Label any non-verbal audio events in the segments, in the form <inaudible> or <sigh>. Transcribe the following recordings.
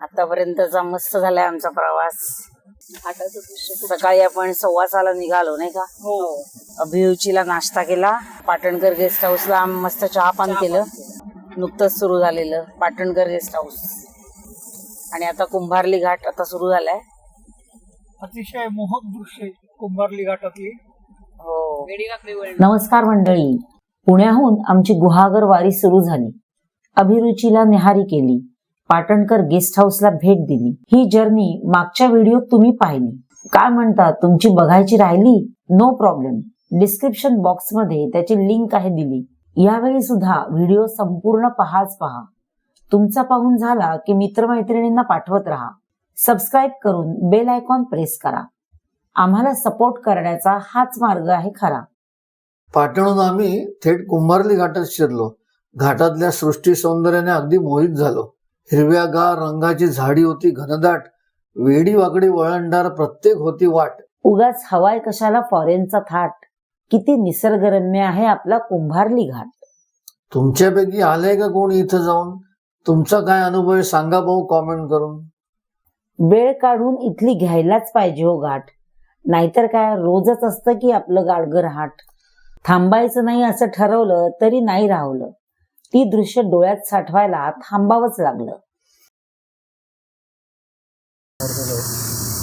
आतापर्यंतचा मस्त झालाय आमचा प्रवास. सकाळी आपण सव्वासाला निघालो नाही का? हो. अभिरुचीला नाश्ता केला. पाटणकर गेस्ट हाऊसला मस्त चहा पान केलं. नुकतंच सुरू झालेलं पाटणकर गेस्ट हाऊस. आणि आता कुंभारली घाट आता सुरू झालाय. अतिशय मोहक दृश्य कुंभारली घाटातली. हो. नमस्कार मंडळी. पुण्याहून आमची गुहागर वारी सुरू झाली. अभिरुचीला निहारी केली. पाटणकर गेस्ट हाऊसला भेट दिली. ही जर्नी मागच्या व्हिडिओत तुम्ही पाहिली. काय म्हणता तुमची बघायची राहिली? नो प्रॉब्लेम डिस्क्रिप्शन बॉक्समध्ये त्याची लिंक आहे दिली. यावेळी सुद्धा व्हिडिओ संपूर्ण पहाच पहा. तुमचा पाहून झाला की मित्रमैत्रिणींना पाठवत राहा. सबस्क्राईब करून बेल आयकॉन प्रेस करा. आम्हाला सपोर्ट करण्याचा हाच मार्ग आहे खरा. पाटणून आम्ही थेट कुंभारली घाटात शिरलो. घाटातल्या सृष्टी सौंदर्याने अगदी मोहित झालो. हिरव्यागार रंगाची झाडी होती घनदाट. वेडी वाकडी वळणदार प्रत्येक होती वाट. उगाच हवाय कशाला फॉरेनचा थाट? किती निसर्गरम्य आहे आपला कुंभारली घाट. तुमच्यापैकी आलंय का कोणी इथं जाऊन? तुमचा काय अनुभव आहे सांगा भाऊ कॉमेंट करून. वेळ काढून इथली घ्यायलाच पाहिजे हो घाट नाहीतर काय रोजच असतं की आपलं गाडगर हाट थांबायचं नाही असं ठरवलं तरी नाही राहवलं. ती दृश्य डोळ्यात साठवायला थांबावंच लागलं.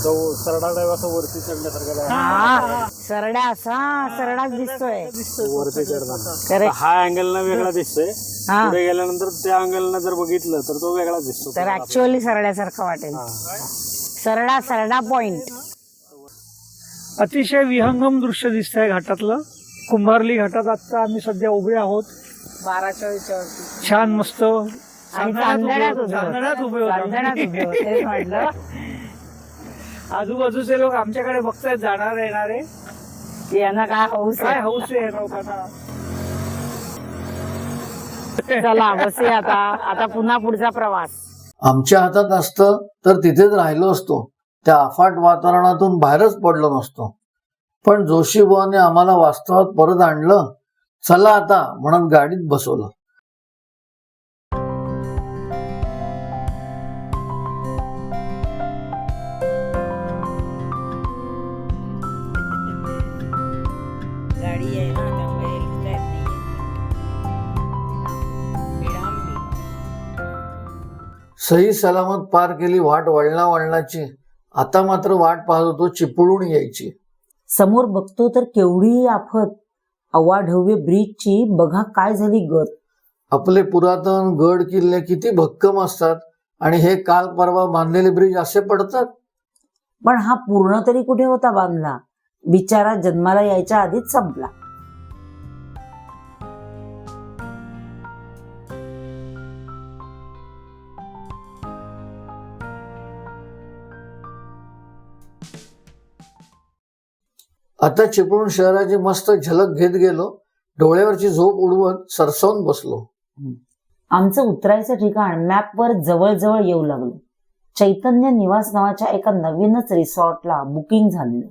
तो सरडा ड्राईव्ह असं वरती चढण्यासारखा सरडा असा सरडाच दिसतोय. वरती. हा अँगल ना वेगळा दिसतोय. हा. पुढे गेल्यानंतर त्या अँगल ना जर बघितलं तर तो वेगळा दिसतो. तर ऍक्च्युअली सरड्यासारखं वाटेल. सरडा सरडा पॉइंट अतिशय विहंगम दृश्य दिसतंय घाटातलं. कुंभारली घाटात आता आम्ही सध्या उभे आहोत. बारा चोवीसच्या वरती छान मस्त. आणि चांदण्यात उभे होते. चांदण्यात उभे चांदण्यात होते उभे होते, तेच म्हटलं. <laughs> आजूबाजूचे लोक आमच्याकडे बघतायत जाणार येणारे की यांना काय हौस काय आहे हौस आहे या लोकांना? चला बसूया आता. आता पुन्हा पुढचा प्रवास. आमच्या हातात असतं तर तिथेच राहिलो असतो. त्या अफाट वातावरणातून बाहेरच पडलो नसतो. पण जोशीबुवाने आम्हाला वास्तवात परत आणलं चला आता म्हणत गाडीत बसवलं. सही सलामत पार केली वाट वळणा वळणाची. आता मात्र वाट पाहत होतो चिपळूण यायची. समोर बघतो तर केवढी आफत. अवाढव्य ब्रिजची बघा काय झाली गत. आपले पुरातन गड किल्ले किती भक्कम असतात आणि हे काल परवा बांधलेले ब्रिज असे पडतात. पण हा पूर्ण तरी कुठे होता बांधला? बिचारा जन्माला यायच्या आधीच संपला. आता चिपळूण शहराची मस्त झलक घेत गेलो. डोळ्यावरची झोप उडवत सरसावून बसलो. आमचं उतरायचं ठिकाण मॅपवर जवळजवळ येऊ लागलं. चैतन्य निवास नावाच्या एका नवीनच रिसॉर्टला बुकिंग झालेलं.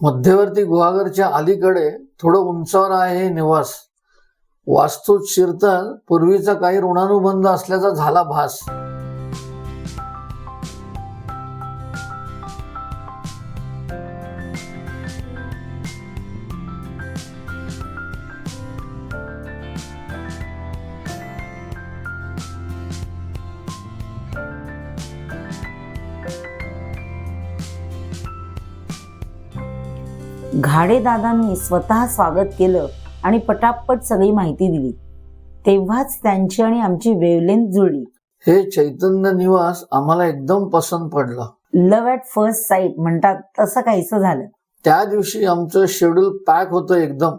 मध्यवर्ती गुहागरच्या अलीकडे थोडं उंचावर आहे हे निवास. वास्तूत शिरता पूर्वीचा काही ऋणानुबंध असल्याचा झाला भास. दादांनी स्वतः स्वागत केलं आणि पटापट सगळी माहिती दिली. तेव्हाच त्यांची आणि आमची वेवलेंथ जुळली. हे चैतन्य निवास आम्हाला एकदम पसंत पडलं. लव्ह ॲट फर्स्ट साईट म्हणतात तसं काहीसं झालं. त्या दिवशी आमचं शेड्यूल पॅक होतं एकदम.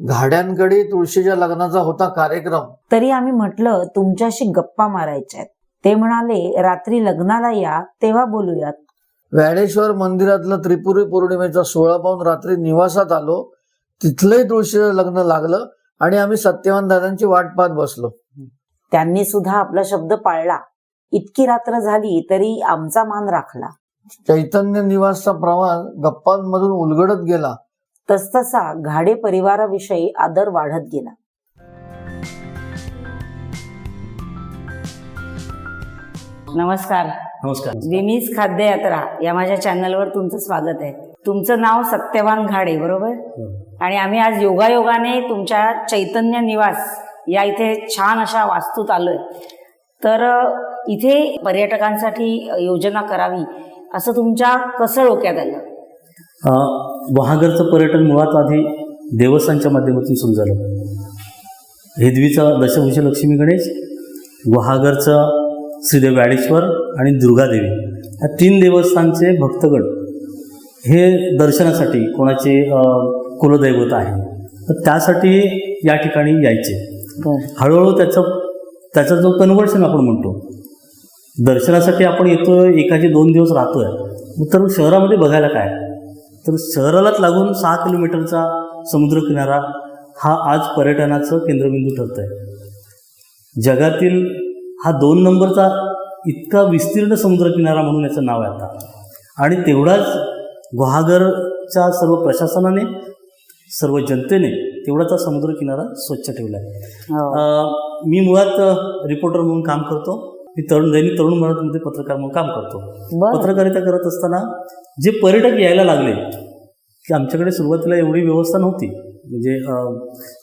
घाड्यांकडे तुळशीच्या लग्नाचा होता कार्यक्रम. तरी आम्ही म्हटलं तुमच्याशी गप्पा मारायच्या ते म्हणाले रात्री लग्नाला या तेव्हा बोलूयात. व्याडेश्वर मंदिरातलं त्रिपुरी पौर्णिमेचा सोहळा पाहून रात्री निवासात आलो. तिथलंही तुळशीचं लग्न लागलं आणि आम्ही सत्यवान दादांची वाट पाहत बसलो. त्यांनी सुद्धा आपला शब्द पाळला. इतकी रात्र झाली तरी आमचा मान राखला. चैतन्य निवासचा प्रवास गप्पांमधून उलगडत गेला. तसतसा घाडे परिवाराविषयी आदर वाढत गेला. नमस्कार. नमस्कार. विमीज खाद्य यात्रा या माझ्या चॅनलवर तुमचं स्वागत आहे. तुमचं नाव सत्यवान घाडे बरोबर? आणि आम्ही आज योगायोगाने तुमच्या चैतन्य निवास या इथे छान अशा वास्तूत आलोय. तर इथे पर्यटकांसाठी योजना करावी असं तुमच्या कसं डोक्यात आलं? वहागरचं पर्यटन मुळात आधी देवस्थानच्या माध्यमातून सुरू झालं. हेदवीचा दशभुज लक्ष्मी गणेश वहागरचं श्रीदेव व्याडेश्वर आणि दुर्गादेवी या तीन देवस्थानचे भक्तगण हे दर्शनासाठी कोणाचे कुलदैवत आहे तर त्यासाठी या ठिकाणी यायचे. हळूहळू त्याचं त्याचा जो कन्व्हर्शन आपण म्हणतो दर्शनासाठी आपण येतोय एकाचे दोन दिवस राहतोय. तर शहरामध्ये बघायला काय? तर शहरालाच लागून सहा किलोमीटरचा समुद्रकिनारा हा आज पर्यटनाचं केंद्रबिंदू ठरत आहे जगातील हा दोन नंबरचा इतका विस्तीर्ण समुद्रकिनारा म्हणून याचं नाव आहे आता. आणि तेवढाच गुहागरच्या सर्व प्रशासनाने सर्व जनतेने तेवढाचा समुद्रकिनारा स्वच्छ ठेवला आहे. हो. मी मुळात रिपोर्टर म्हणून काम करतो. मी तरुण दैनिक तरुण भारतमध्ये पत्रकार म्हणून काम करतो. पत्रकारिता करत असताना जे पर्यटक यायला लागले की आमच्याकडे सुरुवातीला एवढी व्यवस्था नव्हती. म्हणजे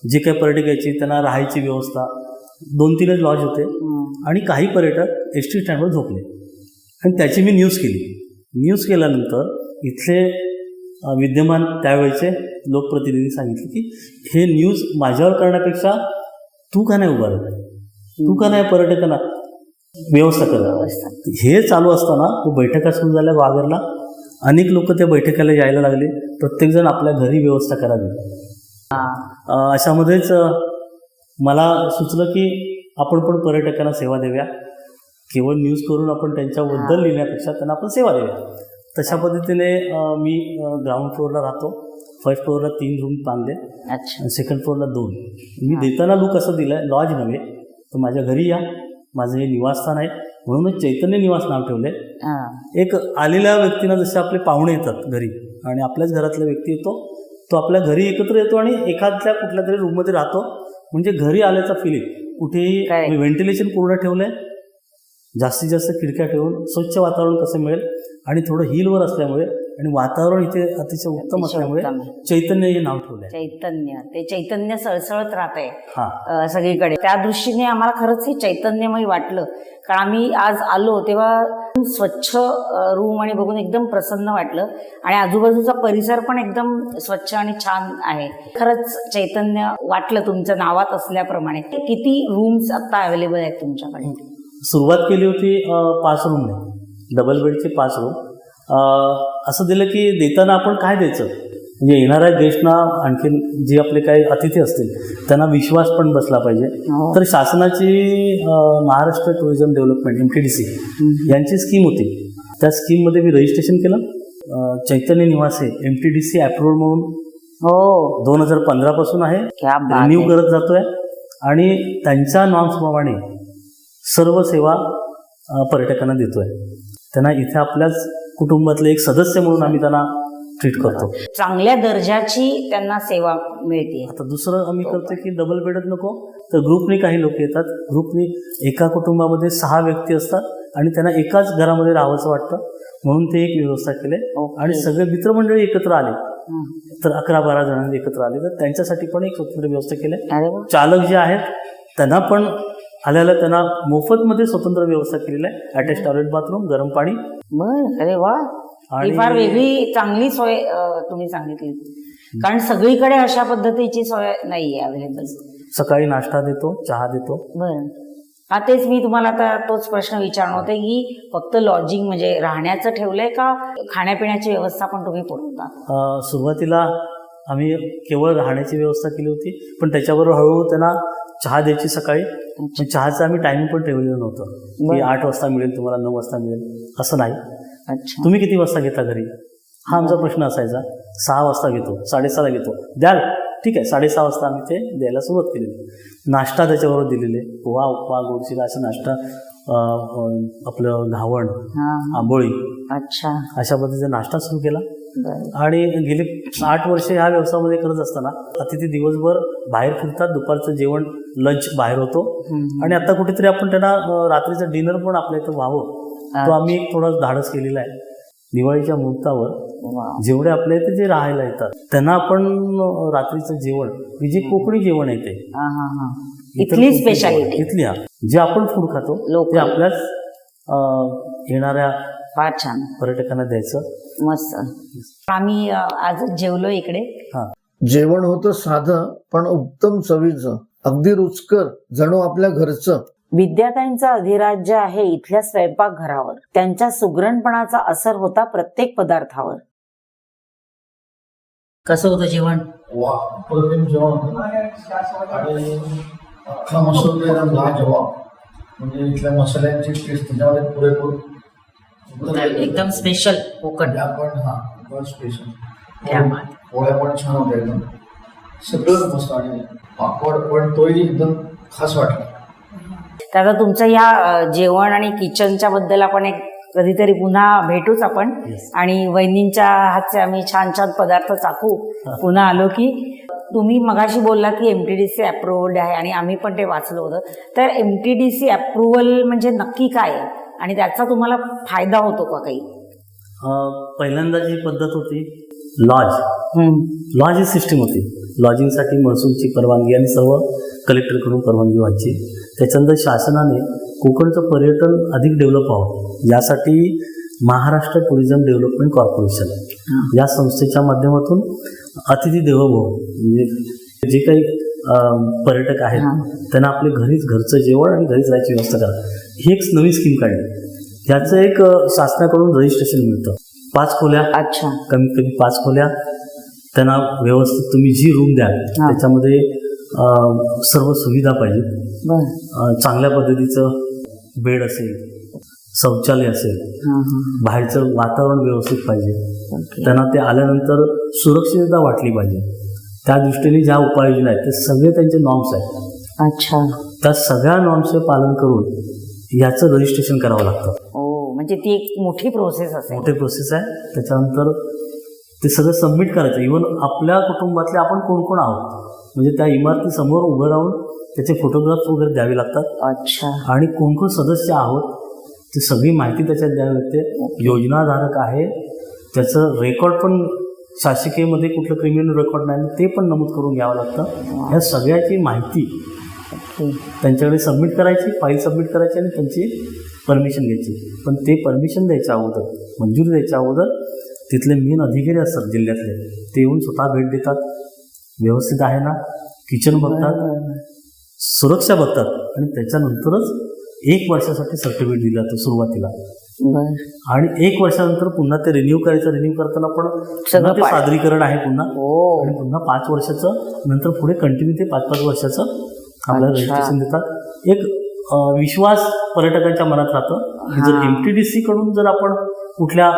जे काही पर्यटक यायचे त्यांना राहायची व्यवस्था दोन तीनच लॉज होते. आणि काही पर्यटक एस टी स्टँडवर झोपले. आणि त्याची मी न्यूज केली. न्यूज केल्यानंतर इथले विद्यमान त्यावेळेचे लोकप्रतिनिधी सांगितले की हे न्यूज माझ्यावर करण्यापेक्षा तू का नाही उभा राहिला तू का नाही पर्यटकांना व्यवस्था कर हे चालू असताना तो बैठका सुरू झाल्या वागरला अनेक लोक त्या बैठकीला यायला लागले. प्रत्येकजण आपल्या घरी व्यवस्था करावी. अशामध्येच मला सुचलं की आपण पण पर्यटकांना सेवा देऊया. केवळ न्यूज करून आपण त्यांच्याबद्दल लिहिण्यापेक्षा त्यांना आपण सेवा देऊया. तशा पद्धतीने मी ग्राउंड फ्लोअरला राहतो. फर्स्ट फ्लोअरला तीन रूम बांधले. अच्छा. सेकंड फ्लोअरला दोन. मी देताना लुक असं दिलं आहे लॉज नव्हे. तर माझ्या घरी या. माझं हे निवासस्थान आहे. म्हणूनच चैतन्य निवास नाव ठेवले हां. एक आलेल्या व्यक्तींना जसे आपले पाहुणे येतात घरी आणि आपल्याच घरातला व्यक्ती येतो तो आपल्या घरी एकत्र येतो आणि एखाद्या कुठल्या तरी रूममध्ये राहतो. म्हणजे घरी आल्याचा फिलिंग कुठेही. व्हेंटिलेशन पूर्ण ठेवलंय जास्तीत जास्त खिडक्या ठेवून स्वच्छ वातावरण कसं मिळेल आणि थोडं हिलवर असल्यामुळे आणि वातावरण इथे अतिशय उत्तम असल्यामुळे आहे. चैतन्य हे नाव ठेवलंय. चैतन्य. ते चैतन्य सळसळत राहते हा. सगळीकडे. त्या दृष्टीने आम्हाला खरंच हे चैतन्यमय वाटलं. कारण आम्ही आज आलो तेव्हा स्वच्छ रूम आणि बघून एकदम प्रसन्न वाटलं. आणि आजूबाजूचा परिसर पण एकदम स्वच्छ आणि छान आहे. खरंच चैतन्य वाटलं तुमच्या नावात असल्याप्रमाणे. किती रूम्स आता अवेलेबल आहेत तुमच्याकडे? सुरुवात केली होती पाच रूमने डबल बेडचे पाच रूम असं दिलं की देताना आपण काय द्यायचं? म्हणजे येणाऱ्या गेस्टना आणखीन जे आपले काही अतिथी असतील त्यांना विश्वास पण बसला पाहिजे. हो. तर शासनाची Maharashtra tourism development M T D C यांची स्कीम होती. त्या स्कीममध्ये मी रजिस्ट्रेशन केलं. Chaitanya Niwas M T D C approved म्हणून हो. दोन हजार पंधरापासून आहे. रिन्यू. करत जातोय. आणि त्यांच्या नॉर्म्सप्रमाणे सर्व सेवा पर्यटकांना देतोय. त्यांना इथे आपल्याच कुटुंबातले एक सदस्य म्हणून आम्ही त्यांना ट्रीट करतो. चांगल्या दर्जाची त्यांना सेवा मिळते. आता दुसरं आम्ही करतो की डबल बेडच नको. तर ग्रुपने काही लोक येतात. ग्रुपने एका कुटुंबामध्ये सहा व्यक्ती असतात आणि त्यांना एकाच घरामध्ये राहावंसं वाटतं. म्हणून ते एक व्यवस्था केले. आणि सगळे मित्रमंडळी एकत्र आले. तर अकरा बारा जणांनी एकत्र आले. तर त्यांच्यासाठी पण एक स्वतंत्र व्यवस्था केली. चालक जे आहेत त्यांना पण आल्याला त्यांना मोफतमध्ये स्वतंत्र व्यवस्था केलेली आहे. अटॅच टॉयलेट बाथरूम गरम पाणी. अरे वा. ही फार वेगळी चांगली सोय तुम्ही सांगितली. कारण सगळीकडे अशा पद्धतीची सोय नाहीये अवेलेबल सकाळी नाश्ता देतो चहा देतो. बर. हा तेच मी तुम्हाला आता तोच प्रश्न विचारणार होते की फक्त लॉजिंग म्हणजे राहण्याचं ठेवलंय का? खाण्यापिण्याची व्यवस्था पण तुम्ही पुरवता सुरुवातीला आम्ही केवळ राहण्याची व्यवस्था केली होती पण त्याच्याबरोबर हळूहळू त्यांना चहा द्यायची सकाळी. चहाचं आम्ही टायमिंग पण ठेवलेलं नव्हतं. की. आठ वाजता मिळेल तुम्हाला नऊ वाजता मिळेल असं नाही. अच्छा. तुम्ही किती वाजता घेता घरी? हा आमचा प्रश्न असायचा. सहा वाजता घेतो साडेसहाला घेतो. द्याल? ठीक आहे साडेसहा वाजता आम्ही ते द्यायला सुरुवात केली नाश्ता त्याच्याबरोबर दिलेले. पोहा उपमा गोडशिरा असा नाश्ता आपलं घावण आंबोळी. अच्छा. अशा पद्धतीचा नाश्ता सुरू केला. आणि गेली आठ वर्ष ह्या व्यवसायामध्ये करत असताना अतिथी दिवसभर बाहेर फिरतात दुपारचं जेवण लंच बाहेर होतो. आणि आता कुठेतरी आपण त्यांना रात्रीचं डिनर पण आपल्या इथं व्हावं तो आम्ही एक थोडा धाडस केलेला आहे दिवाळीच्या मुहूर्तावर. जेवढे आपल्या इथे जे राहायला येतात त्यांना आपण रात्रीचं जेवण हे जे कोकणी जेवण आहे ते इतर इथली स्पेशालिटी? इथली हा जे आपण फूड खातो. ते आपल्याच येणाऱ्या फार छान. पर्यटकांना द्यायचं? मस्त. आम्ही अ, आज जेवलो इकडे. हा. जेवण होतं साधं पण उत्तम चवीचं. अगदी रुचकर जणू आपल्या घरचं. विद्याताईंचं अधिराज्य आहे इथल्या स्वयंपाकघरावर. त्यांच्या सुगरणपणाचा असर होता प्रत्येक पदार्थावर. कसं होतं जेवण? अख्खा मसूर लाजवाब. म्हणजे इथल्या मसाल्यांची टेस्ट त्याच्यामध्ये पुरेपूर. एकदम स्पेशल कोकण. त्या पण हा एकदम स्पेशल क्या बात. पोळ्या पण छान होत्या एकदम. सगळंच मस्त आणि पापड पण तोही एकदम खास वाटला. तर आता तुमचं ह्या अ, जेवण आणि किचनच्या बद्दल आपण एक कधीतरी पुन्हा भेटूच आपण. Yes. आणि वहिनींच्या हातचे आम्ही छान छान पदार्थ चाकू पुन्हा आलो की तुम्ही मगाशी बोलला की M T D C approved आहे आणि आम्ही पण ते वाचलं होतं. तर M T D C approval म्हणजे नक्की काय आहे? आणि त्याचा तुम्हाला फायदा होतो का काही? पहिल्यांदा जी पद्धत होती लॉज. लॉज ही सिस्टीम होती. लॉजिंगसाठी महसूलची परवानगी आणि सर्व कलेक्टरकडून परवानगी व्हायची. त्याच्यानंतर शासनाने कोकणचं पर्यटन अधिक डेव्हलप व्हावं. यासाठी महाराष्ट्र टुरिझम डेव्हलपमेंट कॉर्पोरेशन या संस्थेच्या माध्यमातून अतिथी देवभव म्हणजे जे काही पर्यटक आहेत. त्यांना आपले घरीच घरचं जेवण आणि घरीच राहायची व्यवस्था करा. ही एक नवी स्कीम काढली. याचं एक शासनाकडून रजिस्ट्रेशन मिळतं. पाच खोल्या. अच्छा. कमीत कमी पाच खोल्या. त्यांना व्यवस्थित तुम्ही जी रूम द्याल त्याच्यामध्ये सर्व सुविधा पाहिजे चांगल्या पद्धतीचं बेड असेल शौचालय असेल बाहेरचं वातावरण व्यवस्थित पाहिजे. त्यांना ते आल्यानंतर सुरक्षितता वाटली पाहिजे. त्या दृष्टीने ज्या उपाययोजना आहेत ते सगळे त्यांचे नॉर्म्स आहेत. अच्छा. त्या सगळ्या नॉर्म्सचे पालन करून याचं रजिस्ट्रेशन करावं लागतं. ओ म्हणजे ती एक मोठी प्रोसेस असेल. मोठी प्रोसेस आहे. त्याच्यानंतर ते सगळं सबमिट करायचं. इवन आपल्या कुटुंबातले आपण कोण कोण आहोत? म्हणजे त्या इमारतीसमोर उभं राहून त्याचे फोटोग्राफ्स वगैरे द्यावे लागतात. अच्छा. आणि कोण कोण सदस्य आहोत ती सगळी माहिती त्याच्यात द्यावी लागते. योजनाधारक आहे. त्याचं रेकॉर्ड पण शासकीयमध्ये कुठलं क्रिमिनल रेकॉर्ड नाही ते पण नमूद करून घ्यावं लागतं. ह्या सगळ्याची माहिती त्यांच्याकडे सबमिट करायची फाईल सबमिट करायची आणि त्यांची परमिशन घ्यायची. पण ते परमिशन द्यायच्या अगोदर मंजुरी द्यायच्या अगोदर तिथले मेन अधिकारी असतात जिल्ह्यातले ते येऊन स्वतः भेट देतात. व्यवस्थित आहे ना? किचन बघतात. सुरक्षा बघतात. आणि त्याच्यानंतरच एक वर्षासाठी सर्टिफिकेट दिलं जातं सुरुवातीला. आणि एक वर्षानंतर पुन्हा ते रिन्यू करायचं रिन्यू करताना पण सगळं सादरीकरण आहे पुन्हा. ओ आणि पुन्हा पाच वर्षाचं नंतर पुढे कंटिन्यू ते पाच पाच वर्षाचं आपल्याला. रजिस्ट्रेशन देतात एक विश्वास पर्यटकांच्या मनात राहतं जर हा. एम टी डी सी कडून जर आपण कुठल्या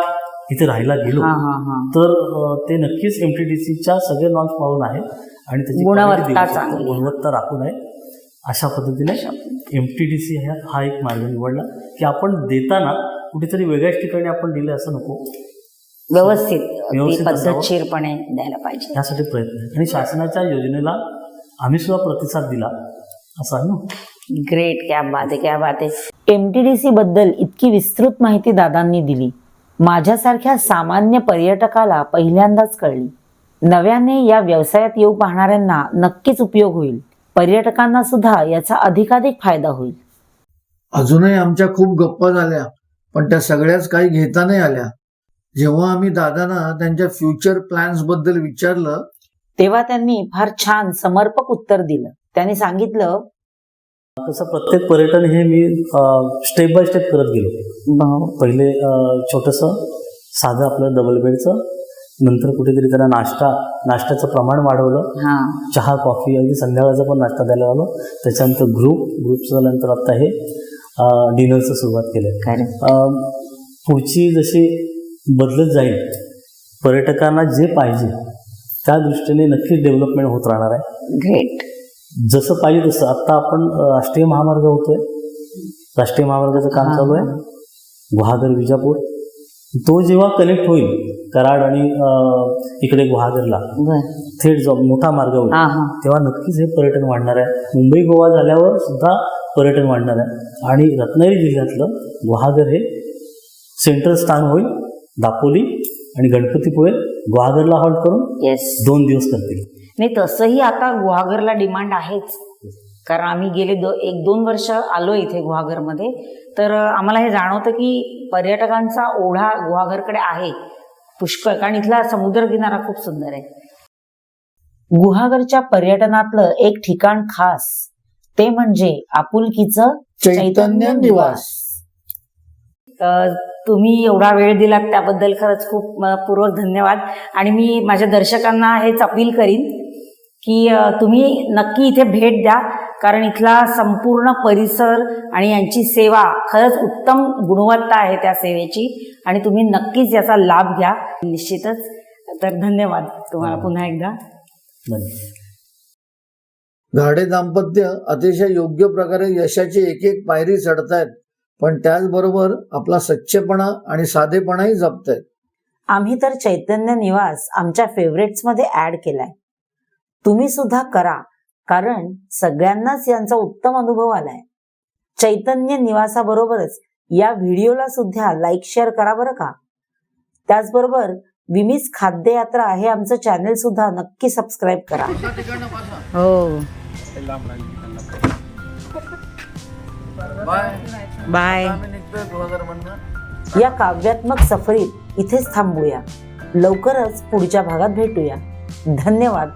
इथे राहायला गेलो तर ते नक्कीच एम टी डी सीच्या सगळे नॉर्म्स पाळून आहे आणि त्याची गुणवत्ता. गुणवत्ता राखून आहे अशा पद्धतीने एम टी डी सी हा एक मार्ग निवडला की आपण देताना कुठेतरी वेगळ्याच ठिकाणी आपण दिले असं नको व्यवस्थित. पद्धतशीरपणे द्यायला पाहिजे यासाठी प्रयत्न आहे आणि शासनाच्या योजनेला आम्ही सुद्धा प्रतिसाद दिला. असं ना? ग्रेट क्या बात आहे क्या बात आहे एमटीडीसी बद्दल इतकी विस्तृत माहिती दादांनी दिली. माझ्यासारख्या सामान्य पर्यटकाला पहिल्यांदाच कळली. नव्याने या व्यवसायात येऊ पाहणाऱ्यांना नक्कीच उपयोग होईल. पर्यटकांना सुद्धा याचा अधिकाधिक फायदा होईल. अजूनही आमच्या खूप गप्पा झाल्या पण त्या सगळ्याच काही घेता नाही आल्या. जेव्हा आम्ही दादांना त्यांच्या फ्युचर प्लॅन्सबद्दल विचारलं तेव्हा त्यांनी फार छान समर्पक उत्तर दिलं. त्यांनी सांगितलं तसं प्रत्येक पर्यटन हे मी स्टेप बाय स्टेप करत गेलो. पहिले छोटंसं साधं आपलं डबल बेडचं नंतर कुठेतरी त्यांना नाश्ता नाश्त्याचं प्रमाण वाढवलं. हा. चहा कॉफी अगदी संध्याकाळचा पण नाश्ता द्यायला आलो. त्याच्यानंतर ग्रुप ग्रुपचं नंतर आता हे डिनरचं सुरुवात केलं. पुढची जशी बदलत जाईल पर्यटकांना जे पाहिजे त्या दृष्टीने नक्कीच डेव्हलपमेंट होत राहणार आहे. ग्रेट जसं पाहिजे तसं. आत्ता आपण राष्ट्रीय महामार्ग होतोय. राष्ट्रीय महामार्गाचं काम. चालू आहे. गुहागर विजापूर. तो जेव्हा कनेक्ट होईल कराड आणि इकडे गुहागरला थेट जो मोठा मार्ग होईल तेव्हा नक्कीच हे पर्यटन वाढणार आहे. मुंबई गोवा झाल्यावर सुद्धा पर्यटन वाढणार आहे. आणि रत्नागिरी जिल्ह्यातलं गुहागर हे सेंट्रल स्थान होईल. दापोली आणि गणपतीपुळे गुहागरला हॉल्ट करून येस दोन दिवस करतील नाही तसंही आता गुहागरला डिमांड आहेच. कारण आम्ही गेले दो एक दोन वर्ष आलो इथे गुहागरमध्ये. तर आम्हाला हे जाणवतं की पर्यटकांचा ओढा गुहागरकडे आहे. पुष्कळ कारण इथला समुद्रकिनारा खूप सुंदर आहे. गुहागरच्या पर्यटनातलं एक ठिकाण खास ते म्हणजे आपुलकीचं चैतन्य निवास. तर तुम्ही एवढा वेळ दिलात त्याबद्दल खरंच खूप पूर्वक धन्यवाद. आणि मी माझ्या दर्शकांना हेच अपील करीन की तुम्ही नक्की इथे भेट द्या. कारण इथला संपूर्ण परिसर आणि यांची सेवा खरंच उत्तम गुणवत्ता आहे त्या सेवेची. आणि तुम्ही नक्कीच याचा लाभ घ्या. निश्चितच. तर धन्यवाद तुम्हाला पुन्हा एकदा. घाडे दाम्पत्य अतिशय योग्य प्रकारे यशाची एक एक पायरी चढतायत पण त्याचबरोबर आपला सच्चेपणा आणि साधेपणाही जपतायत आम्ही तर चैतन्य निवास आमच्या फेवरेट्समध्ये ऍड केलाय. तुम्ही सुद्धा करा कारण सगळ्यांनाच यांचा उत्तम अनुभव आलाय. चैतन्य निवासाबरोबरच या व्हिडिओला सुद्धा लाईक शेअर करा बरं का? त्याचबरोबर विमीज खाद्य यात्रा हे आमचं चॅनल सुद्धा नक्की सबस्क्राईब करा. हो. बाय. या काव्यात्मक सफरीत इथेच थांबूया. लवकरच पुढच्या भागात भेटूया. धन्यवाद.